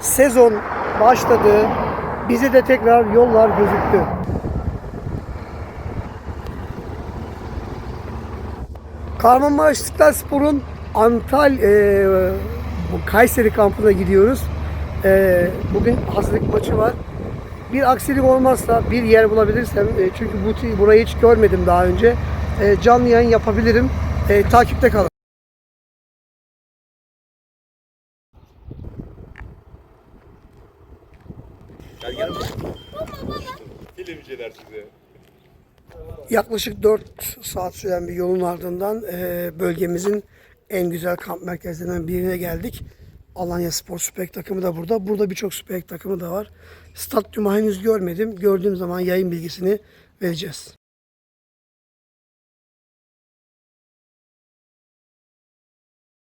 sezon başladı. Bize de tekrar yollar gözüktü. Kahramanmaraş İstiklal Spor'un Antal e, Kayseri kampına gidiyoruz. E, bugün hazırlık maçı var. Bir aksilik olmazsa bir yer bulabilirsem e, çünkü bu burayı hiç görmedim daha önce. E, canlı yayın yapabilirim. E, takipte kalın. Gel gel. Filmciler size. Yaklaşık 4 saat süren bir yolun ardından e, bölgemizin en güzel kamp merkezlerinden birine geldik. Alanya Spor Süpek takımı da burada. Burada birçok Süpek takımı da var. Stadyumu henüz görmedim. Gördüğüm zaman yayın bilgisini vereceğiz.